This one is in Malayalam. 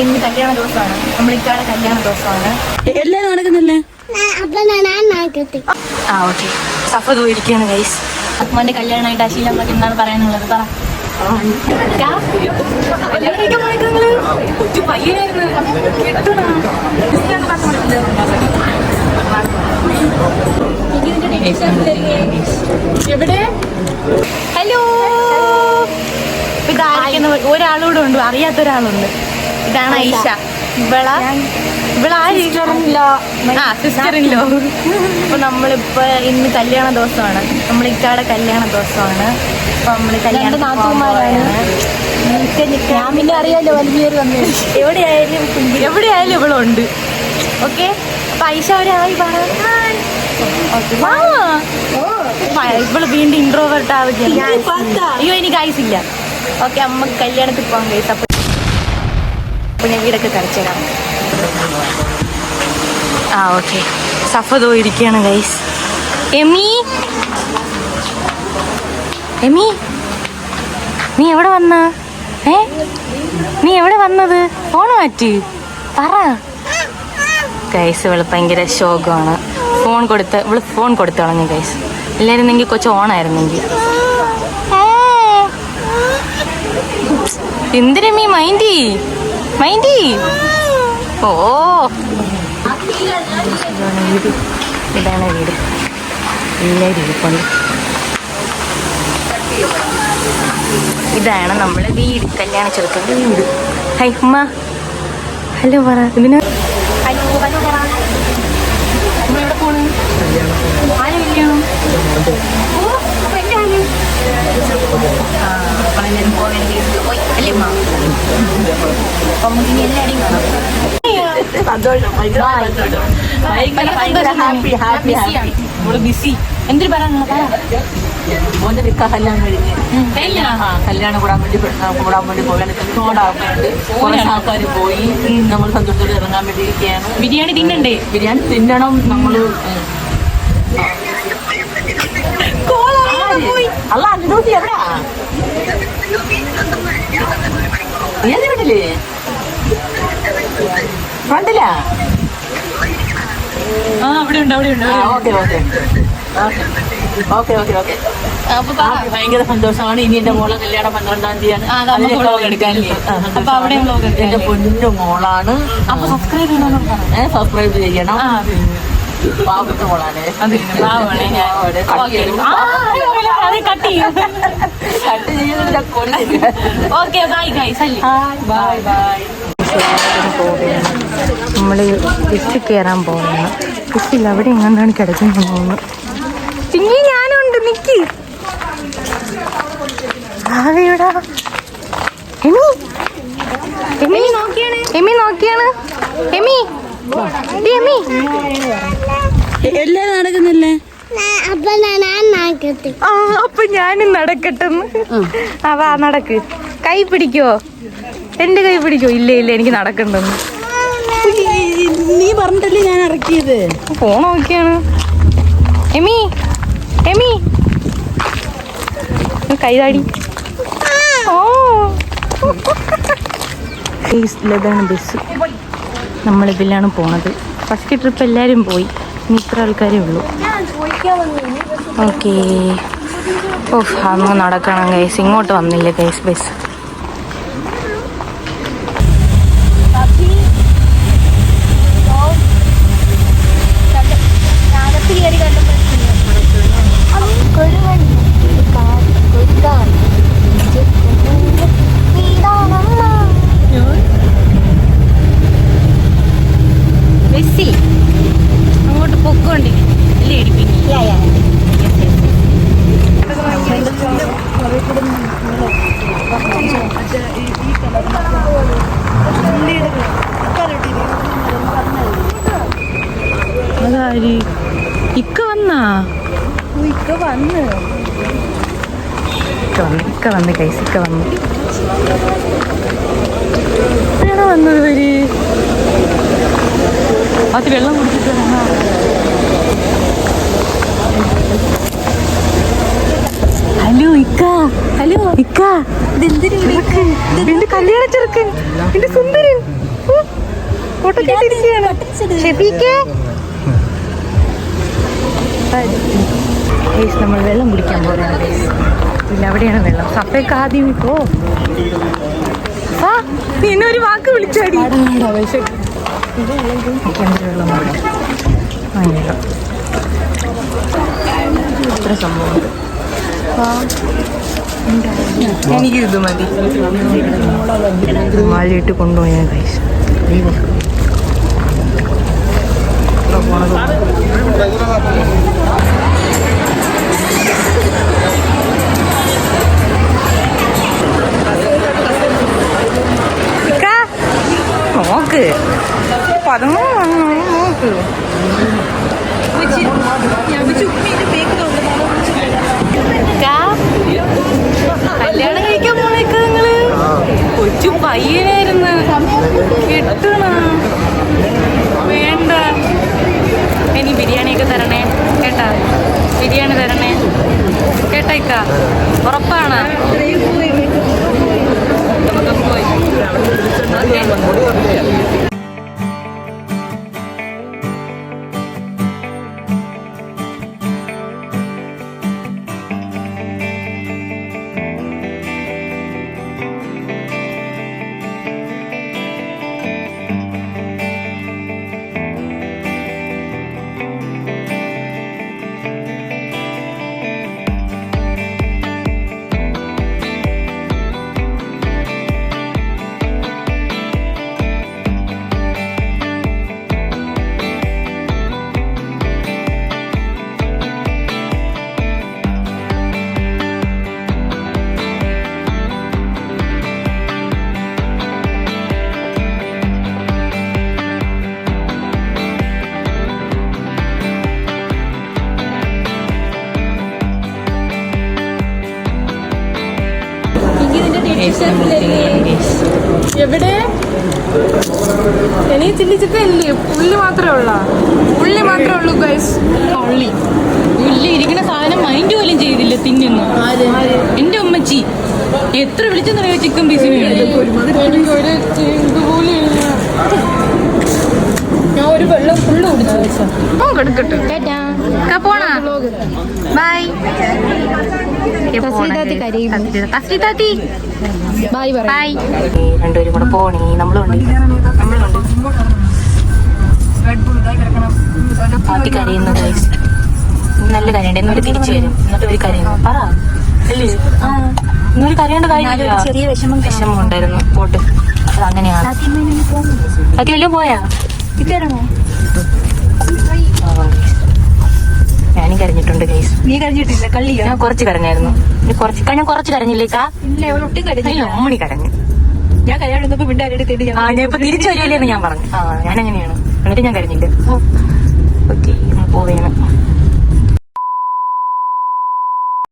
ഇന്ന് കല്യാണ ദിവസമാണ്. നമ്മളിക്കാടെ കല്യാണ ദിവസമാണ്. എല്ലാം നടക്കുന്നില്ലേ? ആ ഓക്കെ. പോയിരിക്കുകയാണ് ഗൈസ് കല്യാണമായിട്ട് അശീല അമ്മയ്ക്ക് എന്താണ് പറയാനുള്ളത് പറ? എവിടെ? ഹലോ ഇതായിരിക്കുന്ന ഒരാളൂടെ ഉണ്ട്. അറിയാത്ത ഒരാളുണ്ട് ഇതാണ് ഐഷ. ഇവള? ആ സിസ്റ്ററില്ലോ അപ്പൊ നമ്മളിപ്പോ ഇന്ന് കല്യാണ ദിവസമാണ്. നമ്മൾ ഇക്കാടെ കല്യാണ ദിവസമാണ്. അപ്പൊ നമ്മൾ കല്യാണ അറിയാലോ വലിയൊരു എവിടെയായാലും എവിടെയായാലും ഇവളുണ്ട്. ഓക്കെ? അപ്പൊ ഐഷ ഒരായി ഇവൾ വീണ്ടും ഇൻട്രോവേർട്ട് ആവുകയാണ്. അയ്യോ എനിക്ക് ആയിസില്ല ഓക്കെ അമ്മയ്ക്ക് കല്യാണത്തിൽ പോകാൻ കഴിച്ചു അപ്പൊ അപ്പൊ ഞാൻ വീടൊക്കെ തരാം. ആ ഓക്കെ. സഫതോ ഇരിക്കുകയാണ് ഗൈസ് എമി? എമി? നീ എവിടെ വന്ന? ഏ? നീ എവിടെ വന്നത്? ഫോൺ മാറ്റി. പറ. ഗൈസ് ഇവൾ ഭയങ്കര ശോകമാണ്. ഫോൺ കൊടുത്ത് ഇവൾ ഫോൺ കൊടുത്തു കളഞ്ഞു ഗൈസ് ഇല്ലായിരുന്നെങ്കിൽ കൊച്ചു ഓണായിരുന്നെങ്കിൽ. എന്തിനീ മൈൻഡി മൈൻഡി? ഓ ഇതാണ് വീട് ഇതാണ് വീട്. എല്ലാവരും ഇരിപ്പുണ്ട്. ഇതാണ് നമ്മളെ വീട്. കല്യാണ ചെറുക്കന്റെ വീട്. ഹൈ ഉമ്മ. ഹലോ പറ ഇതിന് നിക്ക കല്യാണം കഴിഞ്ഞ്. കല്യാണം? കൂടാൻ വേണ്ടി കൂടാൻ വേണ്ടി പോകാൻ ഒരുപാട് ആൾക്കാരുണ്ട്. കുറെ ആൾക്കാർ പോയി. നമ്മൾ സന്തോഷത്തോടെ ഇറങ്ങാൻ വേണ്ടി ഇരിക്കുകയാണ്. ബിരിയാണി തിന്നണ്ടേ? ബിരിയാണി തിന്നണം. നമ്മൾ അല്ല അനുദൂതി എവിടാ? ഏത് വീട്ടിൽ? ഫ്രണ്ടിലാ? ആ അവിടെ ഉണ്ട് അവിടെ ഉണ്ട് okay okay okay. Okay okay അപ്പൊ ആ, ഭയങ്കര സന്തോഷമാണ്. ഇനി എന്റെ മോളെ കല്യാണം പന്ത്രണ്ടാം തീയതിയാണ്. എടുക്കാല്ലേ? അപ്പൊ അവിടെ? എന്റെ പൊന്നു മോളാണ്. അപ്പൊ സബ്സ്ക്രൈബ് ചെയ്യണം. സബ്സ്ക്രൈബ് ചെയ്യണം പാവപ്പെട്ട മോളാണ്. കട്ട് ചെയ്യുന്നില്ല okay bye guys bye bye bye നമ്മൾ ബസ് കയറാൻ പോകുന്നു. ബസ്സിൽ അവിടെ എങ്ങാണ്ടാണ് കിടക്കുന്നു പോകുന്നു ചിങ്ങി ഞാനുണ്ട് നിക്ക്. എമി? എമി? നോക്കിയാണ്. എമി നോക്കിയാണ്. എമി? എല്ലാരും നടക്കുന്നില്ലേ? അപ്പൊ ഞാൻ നടക്കട്ടെന്ന്. ആ. നടക്ക്. കൈ പിടിക്കോ? എന്റെ കൈ പിടിക്കോ? ഇല്ല ഇല്ല എനിക്ക് നടക്കണ്ടെന്ന്. നീ പറഞ്ഞിട്ടല്ലേ ഞാൻ ഇറക്കിയത്? ഫോൺ നോക്കിയാണ്. എമി എമി. കൈതാടി ഓ. ഇതാണ് ബസ്. നമ്മളിതിലാണ് പോണത്. ഫസ്റ്റ് ട്രിപ്പ് എല്ലാവരും പോയി. ഇനി ഇത്ര ആൾക്കാരേ ഉള്ളൂ. ഓക്കേ ഓ അങ്ങ് നടക്കണം ഗൈസ് ഇങ്ങോട്ട് വന്നില്ല ഗൈസ് ബസ് ബസ്സിൽ അങ്ങോട്ട് പൊക്കോണ്ടി അല്ലേ അടിപ്പിങ്ങി അതാരി ഇക്ക വന്നാ ഇക്ക വന്ന്. ഇക്ക വന്ന് കൈസ് ഇക്ക വന്ന്. എപ്പോഴാണ് വന്നത് വരി അത് വെള്ളം കുടിച്ചിട്ട്. ഹലോ ഇക്ക. ഹലോ ഇക്ക. എന്റെ കല്യാണ ചെറുക്കൻ എന്റെ സുന്ദരൻ. ഫോട്ടോ കേട്ടിരിക്കുകയാണ് ഷെഫീക്ക് ഗൈസ് നമ്മൾ വെള്ളം കുടിക്കാൻ പോകുന്നത് ഗൈസ് പിന്നെ അവിടെയാണ് വെള്ളം. സപ്പയ്ക്ക് ആദ്യം ഇപ്പോ. ആ നീ എന്നെ ഒരു വാക്ക് വിളിച്ചാടി. വെള്ളം ഇത്ര സംഭവം. എനിക്ക് ഇത് മതി. മാലയിട്ട് കൊണ്ടുപോയാൽ കൈസ് പതിമൂന്ന് നോക്ക്. കല്യാണം കഴിക്കാൻ പോണേക്ക് നിങ്ങൾ? കൊച്ചു പയ്യനായിരുന്നു. കെട്ടണ. എവിടെ? എനിക്ക് ചിന്തിച്ചിട്ട് ഇല്ലേ പുല്ല് മാത്രമേ ഉള്ള. ഉള്ളി മാത്രമേ ഉള്ളൂ ഗൈസ് ഉള്ളി. ഉള്ളി ഇരിക്കുന്ന സാധനം മൈൻഡ് പോലും ചെയ്തില്ല തിന്നുന്നു. എന്റെ ഉമ്മച്ചി. എത്ര വിളിച്ചെന്നറിയോ ചിക്കൻ പീസിന് ഞാൻ ഒരു വെള്ളം ഫുള്ള് കുടിച്ചു ഓ കിടക്കട്ടെ പോണാ. Bye bye bye. രണ്ടുപേരും കൂടെ പോണേ. നമ്മളുണ്ട്. നമ്മളുണ്ട്. പാത്തി കരയുന്നു guys. നല്ല കരയുണ്ട്. എന്നൊരു തിരിച്ചു വരും. എന്നിട്ട് ഒരു കരയുന്നു പറ. അല്ലേ ഇന്നൊരു കരയേണ്ട കാര്യമില്ല. ചെറിയ വിഷമം വിഷമം ഉണ്ടായിരുന്നു പോട്ട്. അത് അങ്ങനെയാണ്. അതി വല്ലതും പോയാ? ആ, ഞാനും കരഞ്ഞിട്ടുണ്ട് ഗൈസ്. നീ കരഞ്ഞിട്ടില്ല കള്ളിയാ? ഞാൻ കുറച്ച് കരഞ്ഞായിരുന്നു. കുറച്ച് ഞാൻ കുറച്ച് കരഞ്ഞില്ലേക്കാ ഇല്ല ഒട്ടും അയ്യോ ഓമണി കരഞ്ഞു. ഞാൻ കല്യാണം ആ ഞാൻ ഇപ്പൊ തിരിച്ചു എന്ന് ഞാൻ പറഞ്ഞു. ആ ഞാൻ അങ്ങനെയാണ് എന്നിട്ട് ഞാൻ കരഞ്ഞില്ല. ഓക്കെ പോവേണം.